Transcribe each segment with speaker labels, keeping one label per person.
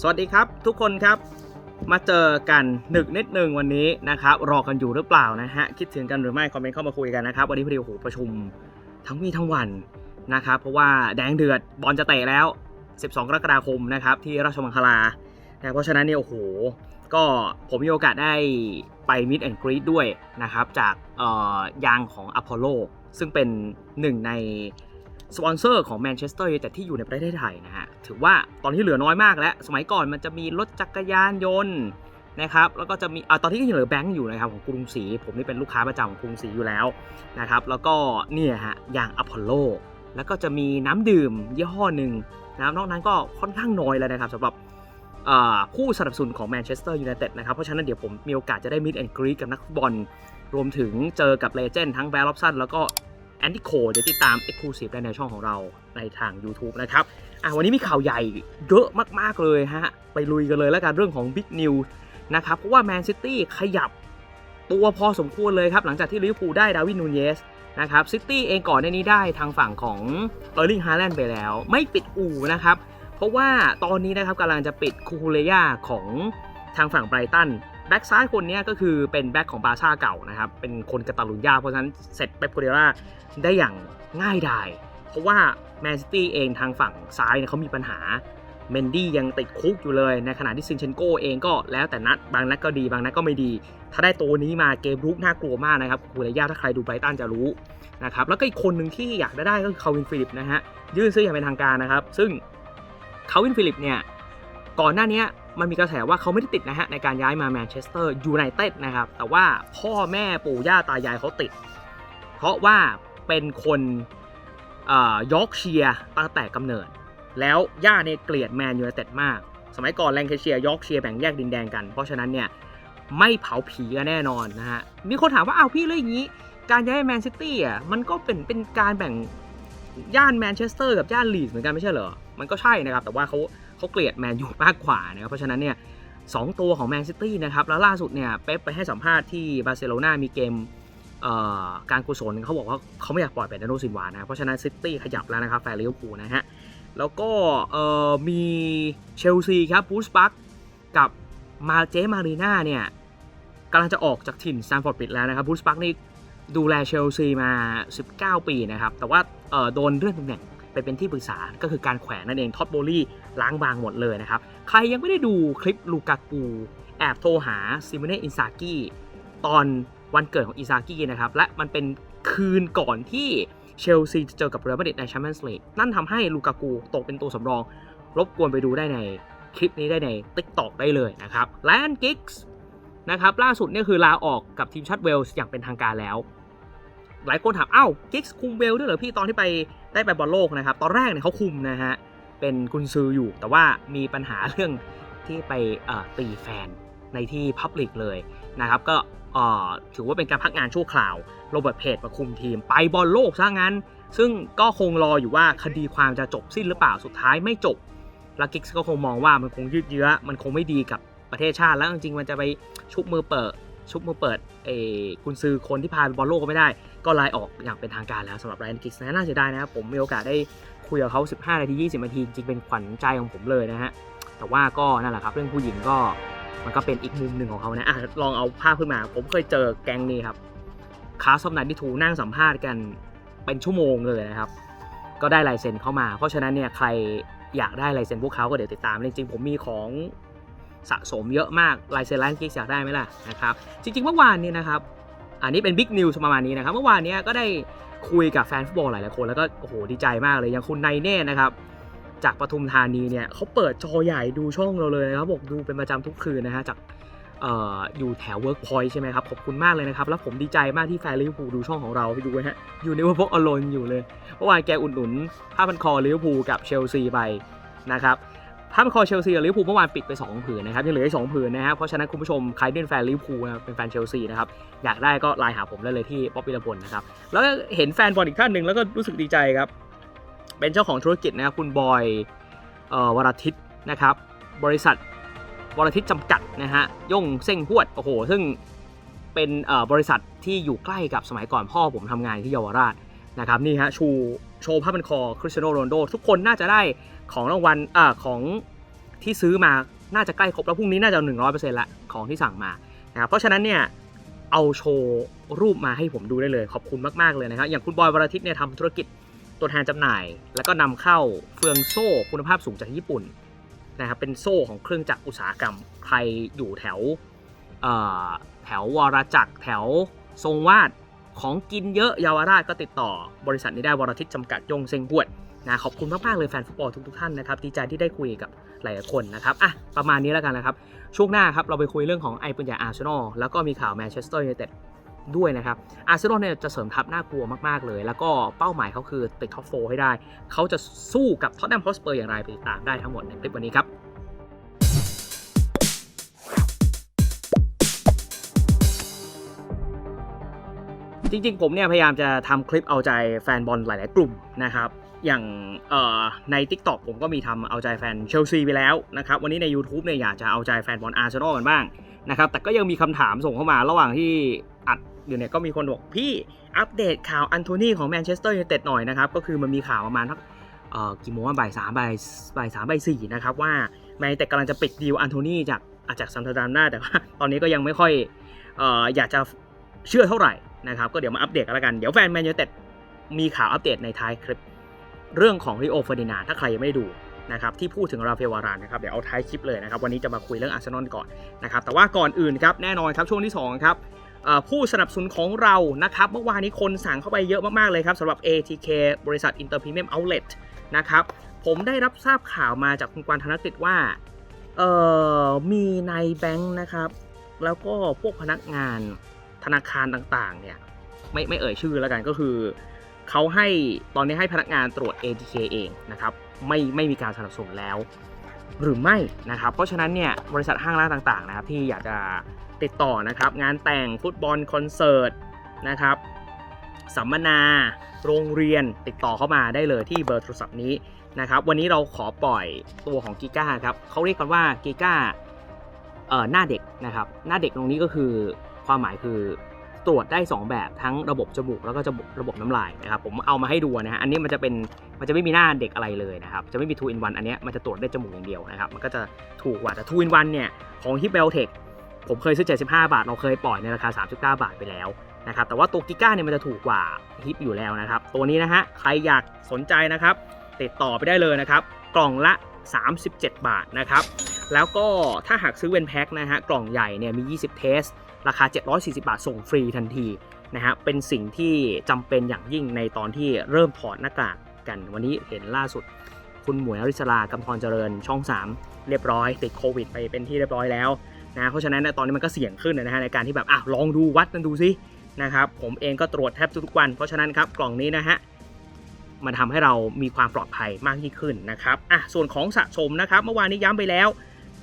Speaker 1: สวัสดีครับทุกคนครับ มาเจอกันหนึกนิดหนึ่งวันนี้นะครับรอกันอยู่หรือเปล่านะฮะคิดถึงกันหรือไม่คอมเมนต์เข้ามาคุยกันนะครับวันนี้พอดีโอ้โหประชุมทั้งวี่ทั้งวันนะครับเพราะว่าแดงเดือดบอลจะเตะแล้ว 12 กรกฎาคมนะครับที่ราชมังคลานะเพราะฉะนั้นเนี่ยโอ้โหก็ผมมีโอกาสได้ไปมิดแอนด์กรีดด้วยนะครับจากเอ่อยางของอพอลโลซึ่งเป็นหนึ่งใน สปอนเซอร์ของแมนเชสเตอร์ยูไนเต็ดที่อยู่ในประเทศไทยนะฮะ ถือว่าตอนที่เหลือน้อยมากแล้ว สมัยก่อนมันจะมีรถจักรยานยนต์นะครับ แล้วก็จะมีอ่าตอนที่ก็ยังเหลือแบงก์อยู่นะครับของกรุงศรี ผมนี่เป็นลูกค้าประจำของกรุงศรีอยู่แล้วนะครับ แล้วก็เนี่ยฮะ อย่างอพอลโล แล้วก็จะมีน้ำดื่มยี่ห้อหนึ่งนะครับ นอกนั้นก็ค่อนข้างน้อยแล้วนะครับสำหรับผู้สนับสนุนของแมนเชสเตอร์ยูไนเต็ดนะครับ เพราะฉะนั้นเดี๋ยวผมมีโอกาสจะได้มิดแอนกรีกับนักฟุตบอล รวมถึงเจอกับเลเจนด์ทั้งแบร์ล็อบสันแล้วก็ แอนตี้โคเดี๋ยวติดตาม Exclusive ได้ในช่องของเราในทาง YouTube นะครับอะวันนี้มีข่าวใหญ่เยอะมาก ๆ เลยฮะ ไปลุยกันเลยแล้วกันเรื่องของ Big News นะครับ เพราะว่าแมนซิตี้ขยับตัวพอสมควรเลยครับ หลังจากที่ลิเวอร์พูลได้ดาวินนูเยสนะครับซิตี้เองก่อนในนี้ได้ทางฝั่งของเออร์ลิงฮาแลนด์ไปแล้ว ไม่ปิดอู่นะครับ เพราะว่าตอนนี้นะครับกำลังจะปิดคูคูเลย่าของทางฝั่งไบรตัน แบ็กซ้ายคนนี้ก็คือเป็นแบ็กของบาร์ซ่าเก่านะครับ เป็นคนกาตาลุญญา เพราะฉะนั้นเสร็จเป๊ปโกเดล่าได้อย่างง่ายดาย เพราะว่าแมนซิตี้เองทางฝั่งซ้ายเนี่ยเขามีปัญหา เมนดี้ยังติดคุกอยู่เลย ในขณะที่ซินเชนโกเองก็แล้วแต่นัด บางนัดก็ดี บางนัดก็ไม่ดี ถ้าได้ตัวนี้มาเกมรุกน่ากลัวมากนะครับคูเรย่าถ้าใครดูไบรตันจะรู้นะครับ แล้วก็อีกคนหนึ่งที่อยากได้ได้ก็คือคาวินฟิลิปนะฮะ ยื่นซื้ออย่างเป็นทางการนะครับ ซึ่งคาวินฟิลิปเนี่ย ก่อนหน้านี้ มันมีกระแสว่าเขาไม่ได้ติดนะฮะในการย้ายมาแมนเชสเตอร์ยูไนเต็ดนะครับ แต่ว่าพ่อแม่ปู่ย่าตายายเขาติด เพราะว่าเป็นคนยอร์กเชียร์ตั้งแต่กำเนิด แล้วย่าเนี่ยเกลียดแมนยูไนเต็ดมาก สมัยก่อนแลงเคเชียร์ยอร์กเชียร์แบ่งแยกดินแดงกัน เพราะฉะนั้นเนี่ยไม่เผาผีกันแน่นอนนะฮะ มีคนถามว่าอ้าวพี่เรื่องอย่างนี้ การย้ายแมนซิตี้อะมันก็เป็นเป็นการแบ่งย่านแมนเชสเตอร์กับย่านลีดส์เหมือนกันไม่ใช่เหรอ มันก็ใช่นะครับ แต่ว่าเขา เขาเกลียดแมนยูมากกว่านะครับเพราะฉะนั้นเนี่ยสองตัวของแมนซิตี้นะครับแล้วล่าสุดเนี่ยเป๊ปไปให้สัมภาษณ์ที่บาร์เซโลนามีเกมการกุศลเขาบอกว่าเขาไม่อยากปล่อยเป็นดาโนซินวานะเพราะฉะนั้นซิตี้ขยับแล้วนะครับแฟร์ลิเวอร์พูลนะฮะแล้วก็มีเชลซีครับบูสปักกับมาเจมารีนาเนี่ยกำลังจะออกจากถิ่นสแตนฟอร์ดบิดแล้วนะครับบูสปักนี่ดูแลเชลซีมา 19 ปีนะครับ แต่ว่าโดนเลื่อนตำแหน่งไปเป็นที่ปรึกษาก็คือการแขวนนั่นเองท็อตโบลี่ ล้างบางหมดเลยนะครับ ใครยังไม่ได้ดูคลิปลูกากูแอบโทรหาซิมเน่อินซากิตอนวันเกิดของอิซากินะครับ และมันเป็นคืนก่อนที่เชลซีจะเจอกับเรอัลมาดริดในแชมเปี้ยนส์ลีกนั่นทำให้ลูกากูตกเป็นตัวสำรอง รบกวนไปดูได้ในคลิปนี้ได้ใน t ิ k t o k ได้เลยนะครับแลนกิกส์นะครับล่าสุดเนี่ยคือลาออกกับทีมชาติเวลส์อย่างเป็นทางการแล้ว หลายคนถาม เอ้ากิกส์คุมเวลด้วยเหรอพี่ตอนที่ไปได้ไปบอลโลกนะครับ ตอนแรกเนี่ยเขาคุมนะฮะ เป็นกุนซืออยู่ แต่ว่ามีปัญหาเรื่องที่ไปตีแฟนในที่พับลิกเลยนะครับ ก็ถือว่าเป็นการพักงานชั่วคราว โรเบิร์ตเพจมาคุมทีมไปบอลโลกซะงั้น ซึ่งก็คงรออยู่ว่าคดีความจะจบสิ้นหรือเปล่าสุดท้ายไม่จบล้วกิกส์ก็คงมองว่ามันคงยืดเยื้อ มันคงไม่ดีกับประเทศชาติแล้วจริงๆมันจะไปชุบมือเปิด ชุบมือเปิดเอคุณซื้อคนที่พาไปบอลโลกก็ไม่ได้ ก็ไล่ออกอย่างเป็นทางการแล้วสำหรับไรอันกิกส์น่าเสียดายนะครับผมมีโอกาสได้คุยกับเขา 15 นาที 20 นาที จริงเป็นขวัญใจของผมเลยนะฮะ แต่ว่าก็นั่นแหละครับ เรื่องผู้หญิงก็มันก็เป็นอีกมุมหนึ่งของเขานะอะลองเอาภาพขึ้นมา ผมเคยเจอแก๊งนี้ครับคาสอมนันที่ถูนั่งสัมภาษณ์กันเป็นชั่วโมงเลยนะครับ ก็ได้ลายเซ็นเข้ามา เพราะฉะนั้นเนี่ยใครอยากได้ลายเซ็นพวกเขาก็เดี๋ยวติดตาม จริงๆผมมีของ สะสมเยอะมากลายเซ็นไลน์กิกอยากได้ไหมล่ะนะครับจริงๆเมื่อวานนี้นะครับอันนี้เป็นบิ๊กนิวส์ประมาณนี้นะครับเมื่อวานนี้ก็ได้คุยกับแฟนฟุตบอลหลายๆคนแล้วก็โอ้โหดีใจมากเลยอย่างคุณไนเน่นะครับจากปทุมธานีเนี่ยเขาเปิดจอใหญ่ดูช่องเราเลยนะครับบอกดูเป็นประจำทุกคืนนะฮะจากอออยู่แถวเวิร์กพอยต์ใช่ไหมครับ ขอบคุณมากเลยนะครับ แล้วผมดีใจมากที่แฟนลิเวอร์พูลดูช่องของเราไปดูฮะอยู่ในว่าพวกอลนอยู่เลยเมื่อวานแกอุดหนุนผ้าพันคอลิเวอร์พูลกับเชลซีไปนะครับ ผ้าพันคอเชลซีกับลิเวอร์พูลเมื่อวานปิดไป2ผืนนะครับยังเหลืออีกสองผืนนะฮะเพราะฉะนั้นคุณผู้ชมใครเป็นแฟนลิเวอร์พูลนะเป็นแฟนเชลซีนะครับอยากได้ก็ไลน์หาผมได้เลยที่ป๊อปปี้ละพลนะครับแล้วเห็นแฟนบอลอีกท่านหนึ่งแล้วก็รู้สึกดีใจครับเป็นเจ้าของธุรกิจนะครับคุณบอยวรทิตนะครับบริษัทวรทิตจำกัดนะฮะย่งเส้งพวดโอ้โห ซึ่งเป็นบริษัทที่อยู่ใกล้กับสมัยก่อนพ่อผมทำงานที่เยาวราช นะครับนี่ฮะชูโชว์ผ้าพันคอคริสเตียโนโรนลโด ทุกคนน่าจะได้ของรางวัลอ่าของที่ซื้อมาน่าจะใกล้ครบแล้วพรุ่งนี้น่าจะหนึ่งร้อยเปอร์เซ็นต์ละของที่สั่งมานะครับเพราะฉะนั้นเนี่ยเอาโชว์รูปมาให้ผมดูได้เลย ขอบคุณมากๆเลยนะครับอย่างคุณบอยวรทิตเนี่ยทำธุรกิจตัวแทนจำหน่าย แล้วก็นำเข้าเฟืองโซ่คุณภาพสูงจากญี่ปุ่นนะครับเป็นโซ่ของเครื่องจักรอุตสาหกรรม ใครอยู่แถวแถววรจักรแถวทรงวาด ของกินเยอะเยาวราชก็ติดต่อบริษัทนี้ได้วรทิตจำกัดยงเซงบวดนะขอบคุณมาก ๆ เลยแฟนฟุตบอลทุก ๆ ท่านนะครับดีใจที่ได้คุยกับหลายคนนะครับอะประมาณนี้แล้วกันนะครับ ช่วงหน้าครับเราไปคุยเรื่องของไอปุญญาอาร์เซนอลแล้วก็มีข่าวแมนเชสเตอร์ยูไนเต็ดด้วยนะครับอาร์เซนอลเนี่ยจะเสริมทัพน่ากลัวมาก ๆ เลย แล้วก็เป้าหมายเขาคือติดท็อปโฟให้ได้ เขาจะสู้กับท็อตแนมฮอสเปอร์อย่างไรไปติดตามได้ทั้งหมดในคลิปวันนี้ครับ จริงๆ ผมเนี่ยพยายามจะทำคลิปเอาใจแฟนบอลหลาย ๆ กลุ่มนะครับ อย่างใน TikTok ผมก็มีทำเอาใจแฟนเชลซีไปแล้วนะครับ วันนี้ใน YouTube เนี่ยอยากจะเอาใจแฟนบอลอาร์เซนอลกันบ้างนะครับ แต่ก็ยังมีคำถามส่งเข้ามาระหว่างที่อัดอยู่เนี่ยก็มีคนบอกพี่อัปเดตข่าวอันโทนีของแมนเชสเตอร์ยูไนเต็ดหน่อยนะครับ ก็คือมันมีข่าวประมาณทักกี่โมงวะบ่ายสามบ่ายบ่ายสามบ่ายสี่นะครับว่าแมนยูไนเต็ดกำลังจะปิดดีลอันโทนีจากอาจากซัมเตอร์ดัมได้าแต่ว่าตอนนี้ก็ยังไม่ค่อยอออยากจะเชื่อเท่าไหร่ นะครับก็เดี๋ยวมาอัปเดตกันแล้วกัน เดี๋ยวแฟนแมนยูเต็ดมีข่าวอัปเดตในท้ายคลิป เรื่องของริโอเฟอร์ดินาถ้าใครยังไม่ได้ดูนะครับที่พูดถึงราฟาเอลวารานนะครับเดี๋ยวเอาท้ายคลิปเลยนะครับวันนี้จะมาคุยเรื่องอาร์เซนอลก่อนนะครับแต่ว่าก่อนอื่นครับแน่นอนครับช่วงที่2ครับผู้สนับสนุนของเรานะครับเมื่อวานนี้คนสั่งเข้าไปเยอะมากๆเลยครับสำหรับ ATK บริษัท Inter Premium Outlet นะครับผมได้รับทราบข่าวมาจากคุณกวานธนกฤษว่าเอ่อมีในแบงค์นะครับแล้วก็พวกพนักงาน ธนาคารต่างๆ เนี่ยไม่ไม่เอ่ยชื่อแล้วกันก็คือเขาให้ตอนนี้ให้พนักงานตรวจ ATK เองนะครับไม่ไม่มีการสนับสนุนแล้วหรือไม่นะครับ เพราะฉะนั้นเนี่ยบริษัทห้างร้านต่างๆนะครับที่อยากจะติดต่อนะครับ งานแต่งฟุตบอลคอนเสิร์ตนะครับสัมมนา โรงเรียนติดต่อเข้ามาได้เลยที่เบอร์โทรศัพท์นี้นะครับ วันนี้เราขอปล่อยตัวของกิก้าครับเขาเรียกกันว่ากิก้าเอ่อหน้าเด็กนะครับ หน้าเด็กตรงนี้ก็คือ ความหมายคือตรวจได้ 2 แบบทั้งระบบจมูกแล้วก็จะระบบน้ำลายนะครับผมเอามาให้ดูนะฮะอันนี้มันจะเป็นมันจะไม่มีหน้าเด็กอะไรเลยนะครับจะไม่มี2 in 1อันนี้มันจะตรวจได้จมูกอย่างเดียวนะครับมันก็จะถูกกว่าแต่2 in 1เนี่ยของฮิปเบลเทคผมเคยซื้อ 75 บาท เราเคยปล่อยในราคา 39 บาทไปแล้วนะครับแต่ว่าตัวกิก้าเนี่ยมันจะถูกกว่าฮิปอยู่แล้วนะครับตัวนี้นะฮะใครอยากสนใจนะครับติดต่อไปได้เลยนะครับกล่องละ 37 บาทนะครับแล้วก็ถ้าหากซื้อเป็นแพ็คนะฮะกล่องใหญ่เนี่ยมี 20 เทส ราคา 740 บาทส่งฟรีทันทีนะฮะเป็นสิ่งที่จำเป็นอย่างยิ่งในตอนที่เริ่มถอดหน้ากากกัน วันนี้เห็นล่าสุด คุณหมวยอริสรากำธรเจริญช่อง 3 เรียบร้อย ติดโควิดไปเป็นที่เรียบร้อยแล้วนะเพราะฉะนั้นนยตอนนี้มันก็เสี่ยงขึ้นนะฮะในการที่แบบอะลองดูวัดกันดูซินะครับผมเองก็ตรวจแทบทุกวัน เพราะฉะนั้นครับกล่องนี้นะฮะมันทำให้เรามีความปลอดภัยมากยิ่งขึ้นนะครับอะส่วนของสะสมนะครับ เมื่อวานนี้ย้ำไปแล้ว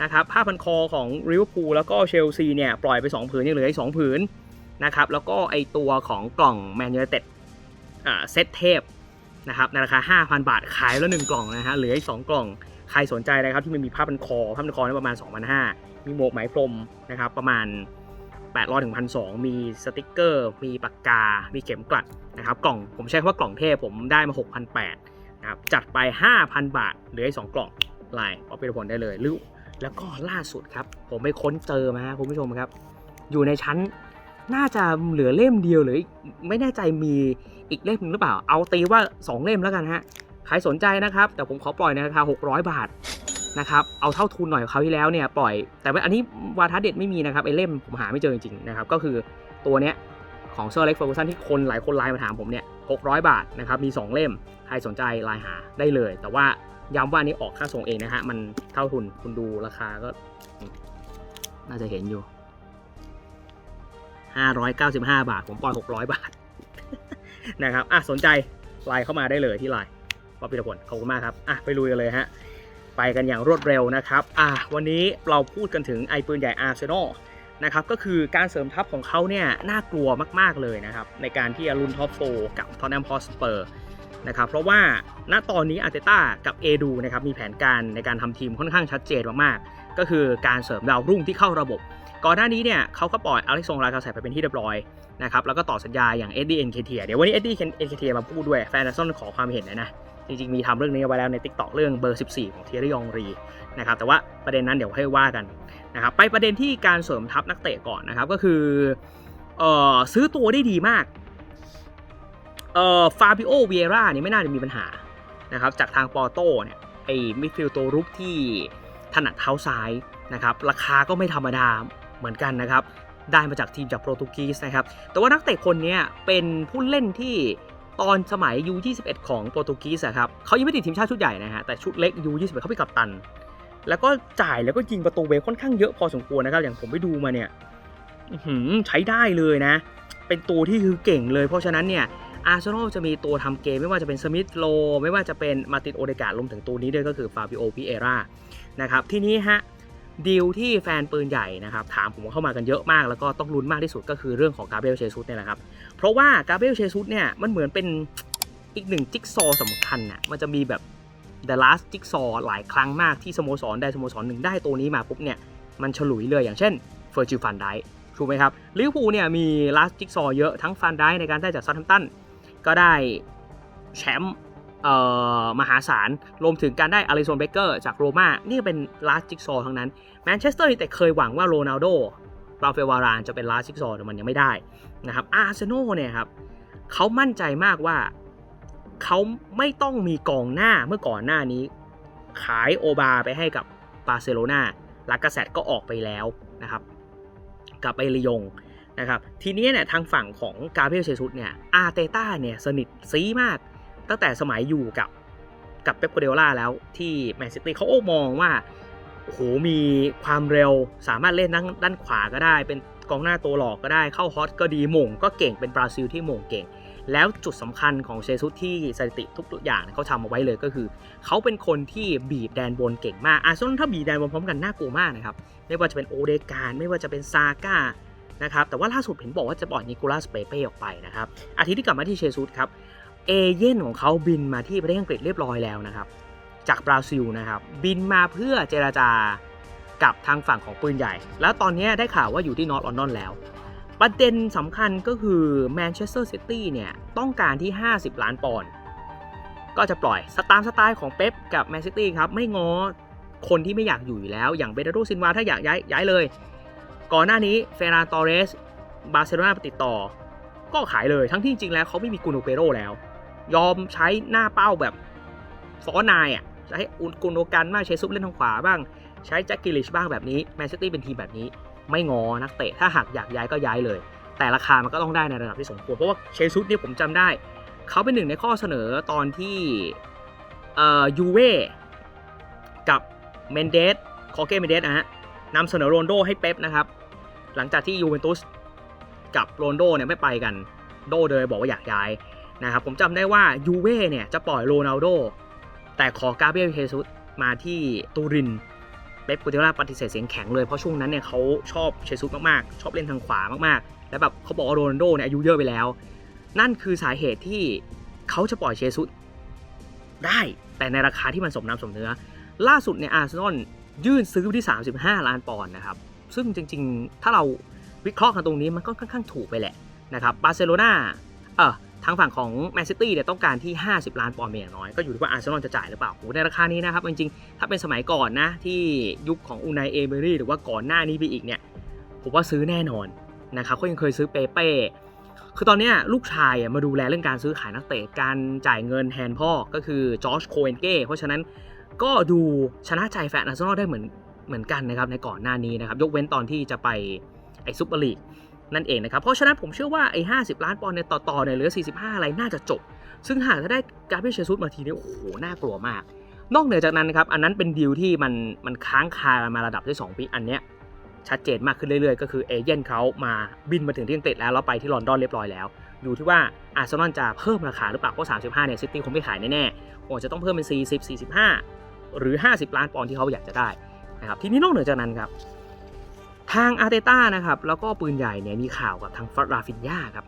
Speaker 1: นะครับผ้าพันคอของริเวอร์พูลแล้วก็เชลซีเนี่ยปล่อยไป 2 ผืนยังเหลืออีก2ผืนนะครับแล้วก็ไอตัวของกล่องแมนยูเต็ดเซตเทพนะครับในราคา 5,000 บาทขายแล้ว 1 กล่องนะฮะเหลืออีก 2 กล่องใครสนใจนะครับที่มันมีผ้าพันคอผ้าพันคอนี่ประมาณ 2,500 มีหมวกไหมพรมนะครับประมาณ 800ถึง1,200 มีสติกเกอร์ มีปากกา มีเข็มกลัดนะครับกล่องผมใช้คำว่ากล่องเทพผมได้มา 6,800นะครับจัดไป 5,000 บาทเหลืออีก2กล่องลายป๊อปปี้ผลได้เลยหรือ แล้วก็ล่าสุดครับ ผมไปค้นเจอมาคุณผู้ชมครับ อยู่ในชั้นน่าจะเหลือเล่มเดียวหรือไม่แน่ใจมีอีกเล่มหนึ่งหรือเปล่า เอาตีว่า 2 เล่มแล้วกันฮะใครสนใจนะครับ แต่ผมขอปล่อยในราคา600 บาทนะครับเอาเท่าทุนหน่อยคราที่แล้วเนี่ยปล่อย แต่ว่าอันนี้วาทะเด็ดไม่มีนะครับไอเล่มผมหาไม่เจอจริงๆนะครับก็คือตัวเนี้ยของเซอร์เล็กเฟอร์กูสันที่คนหลายคนไลน์มาถามผมเนี่ย600 บาทนะครับมี 2 เล่มใครสนใจไลน์หาได้เลย แต่ว่า ย้ำว่านี้ออกค่าส่งเองนะฮะ มันเท่าทุน คุณดูราคาก็ น่าจะเห็นอยู่595บาท ผมปล่อย600บาท นะครับ อะ สนใจไลน์เข้ามาได้เลยที่ไลน์ป๊อปปี้ตะพลขอบคุณมากครับ อะ ไปลุยกันเลยฮะ ไปกันอย่างรวดเร็วนะครับ อะ วันนี้เราพูดกันถึงไอปืนใหญ่อาร์เซนอลนะครับก็คือการเสริมทัพของเขาเนี่ยน่ากลัวมาก ๆ เลยนะครับ ในการที่จะลุนท็อปโฟกับทอนแนมพอสเปอร์ นะครับเพราะว่าณตอนนี้อาร์เตต้ากับเอดูนะครับมีแผนการในการทำทีมค่อนข้างชัดเจนมากๆ ก็คือการเสริมดาวรุ่งที่เข้าระบบ ก่อนหน้านี้เนี่ยเขาก็ปล่อยอเล็กซงลากาแสไปเป็นที่เรียบร้อยนะครับแล้วก็ต่อสัญญาอย่างเอ็ดดี้เอ็นเคเทียเดี๋ยววันนี้เอ็ดดี้เอ็นเคเทียมาพูดด้วยแฟนดัซอนขอความเห็นน่อยนะจริงๆมีทำเรื่องนี้ไว้แล้วใน t ิ k t o k เรื่องเบอร์ 14 ของเทียรี่ยองรีนะครับแต่ว่าประเด็นนั้นเดี๋ยวให้ว่ากันนะครับไปประเด็นที่การเสริมทัพนักเตะก่อนนะครับก็คือเอ่อซื้อตัวได้ดีมาก เอ่อฟาบิโอเวียร่าเนี่ยไม่น่าจะมีปัญหานะครับจากทางปอโต้เนี่ยไอ้มิดฟิลด์ตัวรุกที่ถนัดเท้าซ้ายนะครับราคาก็ไม่ธรรมดาเหมือนกันนะครับ ได้มาจากทีมจากโปรตุเกสนะครับ แต่ว่านักเตะคนนี้เป็นผู้เล่นที่ตอนสมัย U21 ของโปรตุเกสครับเขายังไม่ติดทีมชาติชุดใหญ่นะฮะแต่ชุดเล็ก U21 เขาเป็นกัปตัน แล้วก็จ่ายแล้วก็ยิงประตูเวค่อนข้างเยอะพอสมควรนะครับอย่างผมไปดูมาเนี่ยใช้ได้เลยนะ เป็นตัวที่คือเก่งเลย เพราะฉะนั้นเนี่ย อาร์เซนอลจะมีตัวทำเกมไม่ว่าจะเป็นสมิธโลไม่ว่าจะเป็นมาตินโอเดการรวมถึงตัวนี้ด้วยก็คือฟาบิโอพิเอรานะครับที่นี้ฮะดีลที่แฟนปืนใหญ่นะครับถามผมเข้ามากันเยอะมาก แล้วก็ต้องลุ้นมากที่สุดก็คือเรื่องของกาเบรียลเชซุสเนี่ยแหละครับ เพราะว่ากาเบรียลเชซุสเนี่ยมันเหมือนเป็นอีกหนึ่งจิ๊กซอว์สำคัญน่ะมันจะมีแบบ The Last จิ๊กซอว์หลายครั้งมากที่สโมสรใดสโมสรหนึ่งได้ตัวนี้มาปุ๊บเนี่ยมันฉลุยเลยอย่างเช่นเฟอร์จิลฟันไดถูกไหมครับลิเวอร์พูลเนี่ยมี Last จิ๊กซอเยอะทั้งฟันไดในการได้จากซัตแฮมป์ตัน ก็ได้แชมป์มหาศาล รวมถึงการได้อลิโซนเบเกอร์จากโรม่านี่เป็นลาสจิกซอทั้งนั้นแมนเชสเตอร์แต่เคยหวังว่าโรนัลโดราเอลวารานจะเป็นลาสจิกซอแต่มันยังไม่ได้นะครับอาร์เซนอลเนี่ยครับเขามั่นใจมากว่าเขาไม่ต้องมีกองหน้าเมื่อก่อนหน้านี้ ขายโอบาไปให้กับบาร์เซโลนาลากาเซตก็ออกไปแล้วนะครับกลับไปลียง นะครับทีนี้เนี่ยทางฝั่งของกาเบรียลเชซุสเนี่ยอาร์เตต้าเนี่ยสนิทซีมาก ตั้งแต่สมัยอยู่กับกับเป๊ปโกเดล่าแล้วที่แมนซิตี้เขาโอ้มองว่าโหมีความเร็วสามารถเล่นด้านด้านขวาก็ได้ เป็นกองหน้าตัวหลอกก็ได้เข้าฮอตก็ดีหม่งก็เก่งเป็นบราซิลที่หม่งเก่ง แล้วจุดสำคัญของเชซุสที่สถิติทุกอย่างเนี่ยเขาทำเอาไว้เลยก็คือ เขาเป็นคนที่บีบแดนบนเก่งมากอาร์เซนอลถ้าบีบแดนบนพร้อมกันน่ากลัวมากนะครับ ไม่ว่าจะเป็นโอเดการไม่ว่าจะเป็นซาก้า นะครับแต่ว่าล่าสุดเห็นบอกว่าจะปล่อยนิโคลัสเปเป้ออกไปนะครับอาทิตย์ที่กลับมาที่เชซุสครับเอเย่นของเขาบินมาที่ประเทศอังกฤษเรียบร้อยแล้วนะครับจากบราซิลนะครับบินมาเพื่อเจราจากับทางฝั่งของปืนใหญ่ แล้วตอนนี้ได้ข่าวว่าอยู่ที่นอร์ทลอนดอนแล้ว ประเด็นสำคัญก็คือแมนเชสเตอร์ซิตี้เนี่ยต้องการที่ 50 ล้านปอนด์ก็จะปล่อยสตามสไตล์ของเป๊ปกับแมนซิตี้ครับไม่ง้อคนที่ไม่อยากอยู่อยู่แล้ว อย่างเบเดโรซินวาถ้าอยากย้ายย้ายเลย ก่อนหน้านี้เฟรานตอเรสบาร์เซโลนาติดต่อ ก็ขายเลยทั้งที่จริงๆแล้วเขาไม่มีกูโนเปโรแล้ว ยอมใช้หน้าเป้าแบบฟอนายอะใช้อุนกุนโดกันบ้างใช้ซุปเล่นทางขวาบ้าง ใช้แจ็คกิลิชบ้างแบบนี้แมนซิตี้เป็นทีมแบบนี้ ไม่งอนักเตะถ้าหากอยากย้ายก็ย้ายเลย แต่ราคามันก็ต้องได้ในระดับที่สมควรเพราะว่าเชซุสเนี่ยผมจำได้ เขาเป็นหนึ่งในข้อเสนอตอนที่เอ่อยูเว่กับเมนเดสคอเกเมนเดสนะฮะนำเสนอโรนโดให้เป๊ปนะครับ หลังจากที่ยูเวนตุสกับโรนโดเนี่ยไม่ไปกัน โดเลยบอกว่าอยากย้ายนะครับผมจำได้ว่ายูเว่เนี่ยจะปล่อยโรนัลโดแต่ขอกาเบรียลเฮซุสมาที่ตูรินเป๊ปกูเทล่าปฏิเสธเสียงแข็งเลย เพราะช่วงนั้นเนี่ยเขาชอบเชซุสมากๆ ชอบเล่นทางขวามากๆ แล้วแบบเขาบอกว่าโรนัลโดเนี่ยอายุเยอะไปแล้ว นั่นคือสาเหตุที่เขาจะปล่อยเชซุสได้แต่ในราคาที่มันสมน้ำสมเนื้อ ล่าสุดเนี่ยอาร์เซนอลยื่นซื้อที่ 35 ล้านปอนด์นะครับ ซึ่งจริง ๆ ถ้าเราวิเคราะห์กันตรงนี้มันก็ค่อนข้างถูกไปแหละนะครับบาร์เซโลนาเออทางฝั่งของแมนซิตี้เนี่ยต้องการที่ 50 ล้านปอนด์เป็นอย่างน้อย ก็อยู่ที่ว่าอาร์เซนอลจะจ่ายหรือเปล่าโหในราคานี้นะครับจริงๆ ถ้าเป็นสมัยก่อนนะ ที่ยุคของอูนายเอเบรี่หรือว่าก่อนหน้านี้ไปอีกเนี่ย ผมว่าซื้อแน่นอนนะครับเขายังเคยซื้อเปเป้ คือตอนนี้ลูกชายอะมาดูแลเรื่องการซื้อขายนักเตะการจ่ายเงินแทนพ่อก็คือจอร์จโคเอนเก้เพราะฉะนั้นก็ดูชนะใจแฟนอาร์เซนอลได้เหมือน เหมือนกันนะครับในก่อนหน้านี้นะครับยกเว้นตอนที่จะไปไอซุปเปอร์ลีกนั่นเองนะครับเพราะฉะนั้นผมเชื่อว่าไอ้50ล้านปอนด์ในต่อต่อเนี่ยเหลือ 45 อะไรน่าจะจบ ซึ่งหากถ้าได้การเบรียลเชซุสมาทีนี้โอ้โหน่ากลัวมาก นอกเหนือจากนั้นนะครับอันนั้นเป็นดีลที่มันมันค้างคามาระดับที่ 2 ปีอันเนี้ยชัดเจนมากขึ้นเรื่อยๆ ก็คือเอเย่นเขามาบินมาถึงที่อังกฤษแล้วแล้วไปที่ลอนดอนเรียบร้อยแล้ว อยู่ที่ว่าอาร์เซนอลจะเพิ่มราคาหรือเปล่าเพราะ 35 เนี่ยซิตี้คงไม่ขายแน่ๆคงจะต้องเพิ่มเป็น 40 45 หรือ 50 ล้านปอนด์ที่เขาอยากจะได้ นะครับทีนี้นอกเหนือจากนั้นครับทางอาร์เตต้านะครับแล้วก็ปืนใหญ่เนี่ยมีข่าวกับทางฟราฟินยาครับ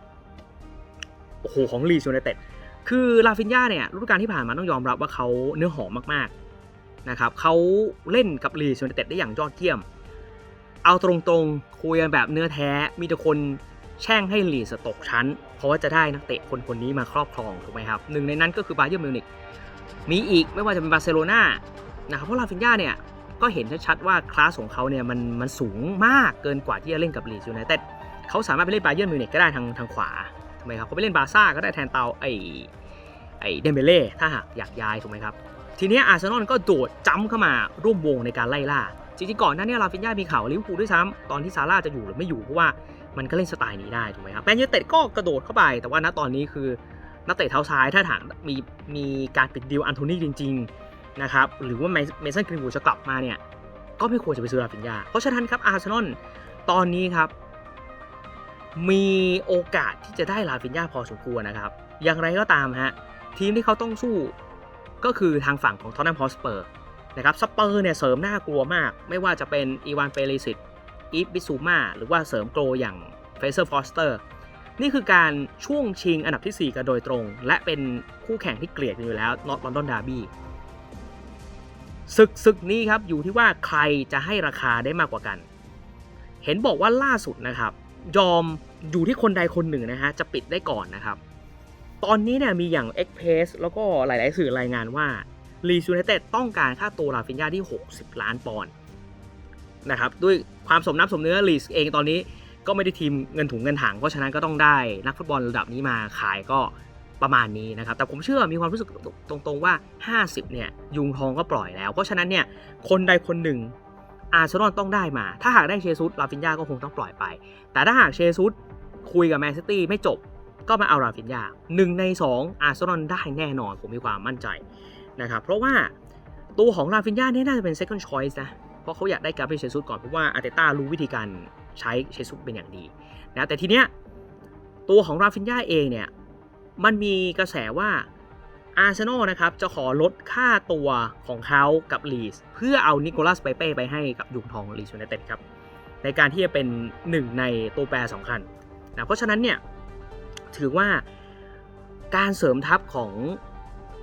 Speaker 1: โอ้โหของลีซูไนเต็ดคือลาฟินยาเนี่ยฤดูกาลที่ผ่านมาต้องยอมรับว่าเขาเนื้อหอมมากๆนะครับเขาเล่นกับลีซูไนเต็ดได้อย่างยอดเยี่ยม เอาตรงๆคุยกันแบบเนื้อแท้มีแต่คนแช่งให้ลีสตกชั้น เพราะว่าจะได้นักเตะคนคนนี้มาครอบครองถูกไหมครับหนึ่งในนั้นก็คือบาเยอร์มิวนิกมีอีกไม่ว่าจะเป็นบาร์เซโลนานะครับเพราะลาฟินยาเนี่ย ก็เห็นชัดๆว่าคลาสของเขาเนี่ยมันมันสูงมากเกินกว่าที่จะเล่นกับลีดอยูไนเต็ดเขาสามารถไปเล่นบาเยิร์นมิวนิกก็ได้ทางทางขวาถูกไหมครับเขาไปเล่นบาซ่าก็ได้แทนเตาไอไอเดมเบเล่ถ้าหากอยากย้ายถูกไหมครับทีนี้อาร์เซนอลก็โดดจ้ำเข้ามาร่วมวงในการไล่ล่าจริงๆก่อนหน้านี้ลาฟินยามีข่าวลิเวอร์พูลด้วยซ้ำตอนที่ซาร่าจะอยู่หรือไม่อยู่เพราะว่ามันก็เล่นสไตล์นี้ได้ถูกไหมครับแมนยูเต็ดก็กระโดดเข้าไป แต่ว่าณตอนนี้คือนักเตะเท้าซ้ายถ้าถามมีมีการปิดดีลอันโทนี่จริง ๆ นะครับหรือว่าเมสันกรีนวูดจะกลับมาเนี่ยก็ไม่ควรจะไปซื้อลาฟินยา เพราะฉะนั้นครับอาร์เซนอลตอนนี้ครับ มีโอกาสที่จะได้ลาฟินยาพอสมควรนะครับ อย่างไรก็ตามฮะทีมที่เขาต้องสู้ก็คือทางฝั่งของทอตแนมฮอสเปอร์นะครับสเปอร์เนี่ยเสริมน่ากลัวมาก ไม่ว่าจะเป็นอีวานเปริสิตอีฟบิซูมาหรือว่าเสริมโกลอย่างเฟเซอร์ฟอสเตอร์นี่คือการช่วงชิงอันดับที่ 4 กันโดยตรง และเป็นคู่แข่งที่เกลียดกันอยู่แล้วนอตลอนดอนดาร์บี้ ศึกศึกนี้ครับอยู่ที่ว่าใครจะให้ราคาได้มากกว่ากัน เห็นบอกว่าล่าสุดนะครับ ยอมอยู่ที่คนใดคนหนึ่งนะฮะจะปิดได้ก่อนนะครับ ตอนนี้เนี่ยมีอย่าง e x p r e s s แล้วก็หลาย ๆ สื่อรายงานว่าลีซูเนเต็ดต้องการค่าตัวลาฟินยาที่ 60 ล้านปอนด์นะครับด้วยความสมน้ำสมเนื้อลีสเองตอนนี้ก็ไม่ได้ทีมเงินถุงเงินถังเพราะฉะนั้นก็ต้องได้นักฟุตบอลระดับนี้มาขายก็ ประมาณนี้นะครับ แต่ผมเชื่อมีความรู้สึกตรงๆว่า 50 เนี่ย ยุงทองก็ปล่อยแล้ว เพราะฉะนั้นเนี่ย คนใดคนหนึ่ง อาร์เซนอลต้องได้มา ถ้าหากได้เชซุสลาฟินยาก็คงต้องปล่อยไป แต่ถ้าหากเชซุสคุยกับแมนซิตี้ไม่จบ ก็มาเอาราฟินยาหนึ่งใน2อาร์เซนอลได้แน่นอน ผมมีความมั่นใจนะครับ เพราะว่าตัวของราฟินยาเนี่ยน่าจะเป็น second choice นะ เพราะเขาอยากได้กาเบรียลเชซุสก่อน เพราะว่าอาร์เตต้ารู้วิธีการใช้เชซุสเป็นอย่างดีนะ แต่ทีเนี้ยตัวของราฟินยาเองเนี่ย มันมีกระแสว่าอาร์เซนอลนะครับจะขอลดค่าตัวของเขากับลีสเพื่อเอานิโคลัสเปเป้ไปให้กับยุงทองลีสยูไนเต็ดครับในการที่จะเป็นหนึ่งในตัวแปรสำคัญนะเพราะฉะนั้นเนี่ยถือว่าการเสริมทัพของ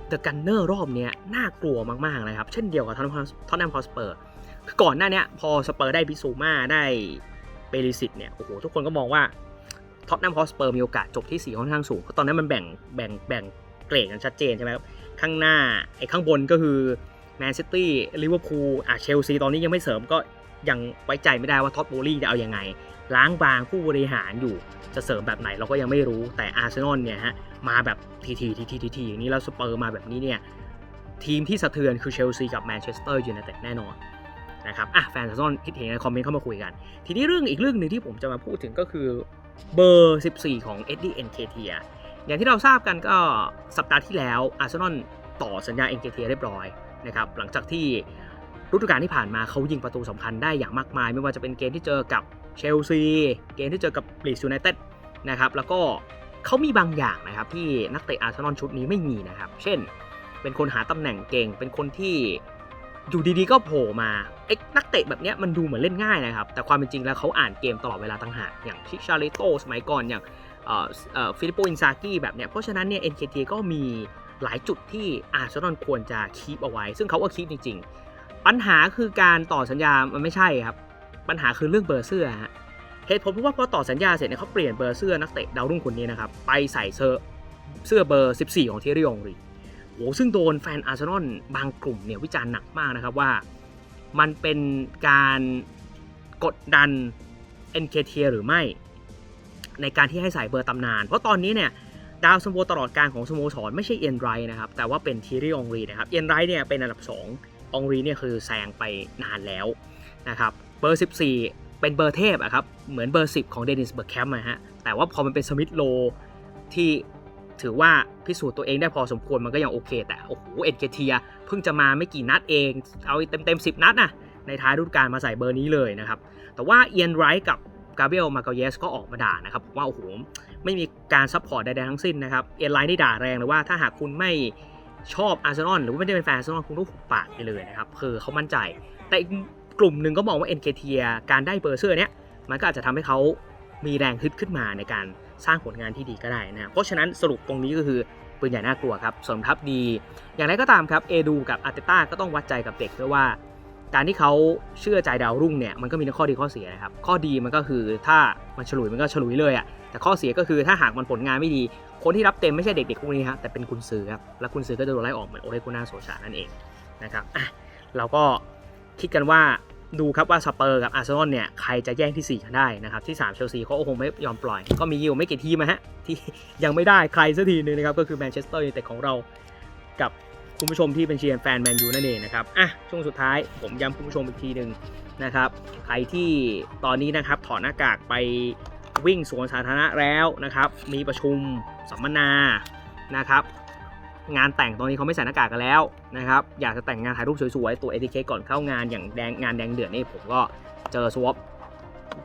Speaker 1: เดอะกันเนอร์รอบนี้น่ากลัวมากๆเลยครับ เช่นเดียวกับทอตแนมฮอสเปอร์คือก่อนหน้านี้พอสเปอร์ได้พิซูมาได้เปริสิตเนี่ยโอ้โหทุกคนก็มองว่า ท็อตแนมฮอสเปอร์มีโอกาสจบที่ 4 ค่อนข้างสูงเพราะตอนนั้นมันแบ่งแบ่งแบ่งเกรดกันชัดเจนใช่ไหมครับ ข้างหน้าไอ้ข้างบนก็คือแมนซิตี้ลิเวอร์พูลอะเชลซีตอนนี้ยังไม่เสริมก็ยังไว้ใจไม่ได้ว่าท็อตโบลี่จะเอาอยัางไง ล้างบางผู้บริหารอยู่จะเสริมแบบไหนเราก็ยังไม่รู้แต่อาร์เซนอลเนี่ยฮะมาแบบทีทีทีทีทีทีอย่างนี้แล้วสเปอร์มาแบบนี้เนี่ยทีมที่สะเทือนคือเชลซีกับแมนเชสเตอร์ยูไนเต็ดแน่นอนนะครับอะแฟนอาร์เซนอลคิดเห็นในคอมเมนต์เข้ามาคุยกัน ทีนี้เรื่องอีกเรื่องหนึ่งที่ผมจะมาพูดถึงก็คือ เบอร์ 14 ของเอ็ดดี้เอ็นเคเทียอย่างที่เราทราบกันก็สัปดาห์ที่แล้วอาร์เซนอลต่อสัญญาเอ็นเคเทียเรียบร้อยนะครับหลังจากที่ฤดูกาลที่ผ่านมาเขายิงประตูสำคัญได้อย่างมากมาย ไม่ว่าจะเป็นเกมที่เจอกับเชลซีเกมที่เจอกับลีดยูไนเต็ดนะครับแล้วก็เขามีบางอย่างนะครับที่นักเตะอาร์เซนอลชุดนี้ไม่มีนะครับ เช่น เป็นคนหาตำแหน่งเก่ง เป็นคนที่ อยู่ดีๆก็โผล่มาไอ้นักเตะแบบเนี้ยมันดูเหมือนเล่นง่ายนะครับ แต่ความเป็นจริงแล้วเขาอ่านเกมตลอดเวลาต่างหากอย่างชิชาริโตสมัยก่อนอย่างฟิลิปโปอินซากิแบบเนี้ยเพราะฉะนั้นเนี่ย NKT ก็มีหลายจุดที่อาร์เซนอลควรจะคีปเอาไว้ ซึ่งเขาก็คีปจริง ๆ ปัญหาคือการต่อสัญญา มันไม่ใช่ครับ ปัญหาคือเรื่องเบอร์เสื้อฮะเหตุผลเพราะว่าพอต่อสัญญาเสร็จเนี่ยเขาเปลี่ยนเบอร์เสื้อนักเตะดาวรุ่งคนนี้นะครับไปใส่เสื้อเสื้อเบอร์ 14 ของเทเริองรี โอ้ซึ่งโดนแฟนอาร์เซนอลบางกลุ่มเนี่ยวิจารณ์หนักมากนะครับว่ามันเป็นการกดดัน NKT หรือไม่ ในการที่ให้ใส่เบอร์ตำนาน เพราะตอนนี้เนี่ยดาวซัมโบตลอดการของสโมสรไม่ใช่เอ็นไรนะครับ แต่ว่าเป็นทีริองรีนะครับเอ็นไรเนี่ยเป็นอันดับ2องรีเนี่ยคือแซงไปนานแล้วนะครับเบอร์ 14 เป็นเบอร์เทพอะครับเหมือนเบอร์ 10 ของเดนิสเบอร์แคมป์นะฮะแต่ว่าพอมันเป็นสมิธโลที่ ถือว่าพิสูจน์ตัวเองได้พอสมควรมันก็ยังโอเค แต่โอ้โหเอ็นเกเทียเพิ่งจะมาไม่กี่นัดเอง เอาเต็มเต็มสินัดนะในท้ายฤดูกาลมาใส่เบอร์นี้เลยนะครับ แต่ว่าเอียนไรท์กับกาเบรียลมาเกเยสก็ออกมาด่านะครับว่าโอ้โหไม่มีการซัพพอร์ตใดๆทั้งสิ้นนะครับเอียนไรท์นี่ด่าแรงเลยว่าถ้าหากคุณไม่ชอบอาร์เซนอลหรือว่าไม่ได้เป็นแฟนอาร์เซนอลคุณต้องหุบปากไปเลยนะครับคือเขามั่นใจ แต่อีกกลุ่มหนึ่งก็มองว่าเอ็นเกเทียการได้เบอร์เสื้อเนี้ยมันก็อาจจะทำให้เขา มีแรงฮึดขึ้นมาในการสร้างผลงานที่ดีก็ได้นะเพราะฉะนั้นสรุปตรงนี้ก็คือปืนใหญ่น่ากลัวครับสมทัพดี อย่างไรก็ตามครับเอดูกับอาร์เตต้าก็ต้องวัดใจกับเด็กด้วยว่า การที่เขาเชื่อใจดาวรุ่งเนี่ยมันก็มีทั้งข้อดีข้อเสียนะครับข้อดีมันก็คือถ้ามันฉลุยมันก็ฉลุยเลยอะ่ะแต่ข้อเสียก็คือถ้าหากมันผลงานไม่ดี คนที่รับเต็มไม่ใช่เด็กๆพวกนี้ครับแต่เป็นคุณซื้อครับและคุณซื้อก็จะโดนไล่ออกเหมือนโอเลกุน่าโซชานั่นเองนะครับอะเราก็คิดกันว่า ดูครับว่าสเปอร์กับอาร์เซนอลเนี่ยใครจะแย่งที่ 4 กันได้นะครับที่ 3 เชลซีเขาก็คงไม่ยอมปล่อย ก็มีอยู่ไม่กี่ทีมนะฮะที่ยังไม่ได้ใครสักทีนึงนะครับก็คือแมนเชสเตอร์ยูไนเต็ดของเรากับคุณผู้ชมที่เป็นเชียร์แฟนแมนยูนั่นเองนะครับอะช่วงสุดท้ายผมย้ำคุณผู้ชมอีกทีหนึ่งนะครับใครที่ตอนนี้นะครับถอดหน้ากากไปวิ่งสวนสาธารณะแล้วนะครับมีประชุมสัมมนานะครับ งานแต่งตอนนี้เขาไม่ใส่หน้ากากกันแล้วนะครับอยากจะแต่งงานถ่ายรูปสวยๆ ตัวเอ k เคก่อนเข้างานอย่างแดงงานแดงเดือดนี่ผมก็เจอสวอป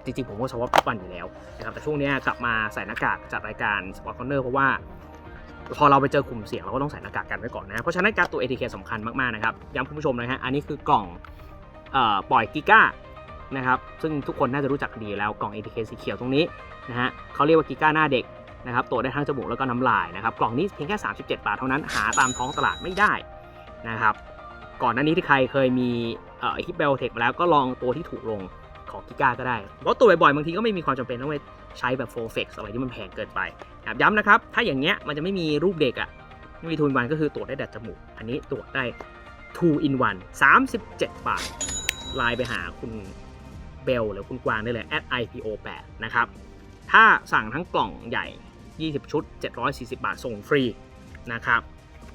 Speaker 1: จริงๆ ผมก็สวอปทุกวันอยู่แล้วนะครับแต่ช่วงนี้กลับมาใส่หน้ากากจัดรายการสปอร์ตคอนเนอร์เพราะว่าพอเราไปเจอกลุ่มเสี่ยงเราก็ต้องใส่หน้ากากกันไว้ก่อนนะ เพราะฉะนั้นการตัว ATK สำคัญมากๆนะครับ ย้ำคุณผู้ชมนะฮะ อันนี้คือกล่องออปล่อยกิก้านะครับ ซึ่งทุกคนน่าจะรู้จักดีแล้วกล่อง ATK สีเขียวตรงนี้นะฮะเขาเรียกว่ากิก้าหน้าเด็ก นะครับตรวจได้ทั้งจมูกแล้วก็น้ำลายนะครับกล่องนี้เพียงแค่ 37 บาทเท่านั้นหาตามท้องตลาดไม่ได้นะครับก่อนหน้านี้ที่ใครเคยมีเอ่อฮิปเบลเทคมาแล้วก็ลองตัวที่ถูกลงของกิก้าก็ได้เพราะตัวบ่อยๆบางทีก็ไม่มีความจำเป็นต้องไปใช้แบบโฟเฟกอะไรที่มันแพงเกินไปย้ำนะครับถ้าอย่างเงี้ยมันจะไม่มีรูปเด็กอะ่ะไม่มีทูนวันก็คือตรวจได้แต่จมูก อันนี้ตรวจได้ 2 in 1 37 บาทไลน์ไปหาคุณเบลหรือคุณกวางได้เลย at ipo 8 นะครับ ถ้าสั่งทั้งกล่องใหญ่ 20 ชุด 740 บาทส่งฟรีนะครับ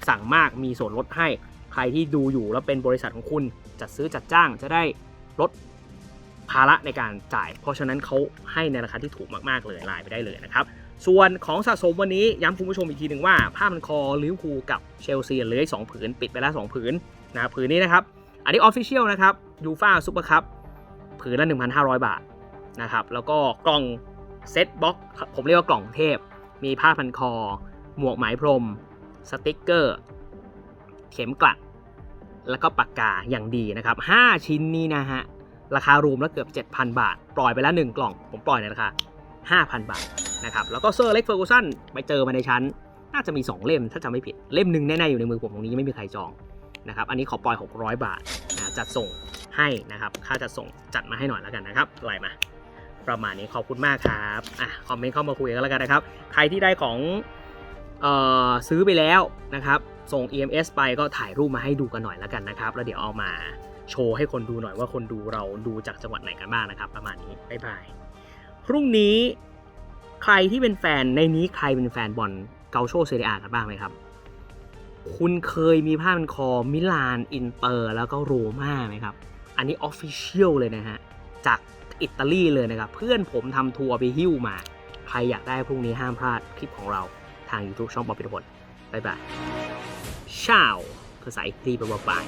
Speaker 1: สั่งมากมีส่วนลดให้ ใครที่ดูอยู่แล้วเป็นบริษัทของคุณจัดซื้อจัดจ้างจะได้ลดภาระในการจ่าย เพราะฉะนั้นเขาให้ในราคาที่ถูกมากๆเลยไลน์ไปได้เลยนะครับ ส่วนของสะสมวันนี้ย้ำคุณผู้ชมอีกทีหนึ่งว่าผ้าพันคอลิเวอร์พูลกับเชลซีเหลืออีกสองผืนปิดไปแล้วสองผืนนะผืนนี้นะครับ อันนี้ออฟฟิเชียลนะครับยูฟาซูเปอร์คัพผืนละ 1,500 บาทนะครับแล้วก็กล่องเซ็ตบ็อกผมเรียกว่ากล่องเทพ มีผ้าพันคอ หมวกไหมพรม สติกเกอร์ เข็มกลัด แล้วก็ปากกาอย่างดีนะครับ 5 ชิ้นนี้นะฮะ ราคารวมแล้วเกือบ 7,000 บาท ปล่อยไปแล้ว 1 กล่อง ผมปล่อยในราคา 5,000 บาทนะครับ แล้วก็เซอร์เล็กเฟอร์กูสันไปเจอมาในชั้น น่าจะมี 2 เล่มถ้าจำไม่ผิด เล่มหนึ่งแน่ๆอยู่ในมือผมตรงนี้ยังไม่มีใครจองนะครับ อันนี้ขอปล่อย 600 บาทนะจัดส่งให้นะครับ ค่าจัดส่งจัดมาให้หน่อยแล้วกันนะครับไลน์มา ประมาณนี้ขอบคุณมากครับอะคอมเมนต์เข้ามาคุยกันแล้วกันนะครับ ใครที่ได้ของเอ่อซื้อไปแล้วนะครับ ส่ง EMS ไปก็ถ่ายรูปมาให้ดูกันหน่อยแล้วกันนะครับ แล้วเดี๋ยวเอามาโชว์ให้คนดูหน่อยว่าคนดูเราดูจากจังหวัดไหนกันบ้างนะครับ ประมาณนี้บ๊ายบายพรุ่งนี้ใครที่เป็นแฟนในนี้ใครเป็นแฟนบอลเกาโชเซเรียกันบ้างไหมครับ คุณเคยมีผ้าพันคอมิลานอินเตอร์แล้วก็โรม่าไหมครับ อันนี้ออฟฟิเชียลเลยนะฮะจาก อิตาลีเลยนะครับ เพื่อนผมทำทัวร์ไปหิ้วมา ใครอยากได้พรุ่งนี้ห้ามพลาดคลิปของเราทาง YouTube ช่องบอปิทพลบ๊ายบายชาวภาษาอิตาลีแปลว่าบาย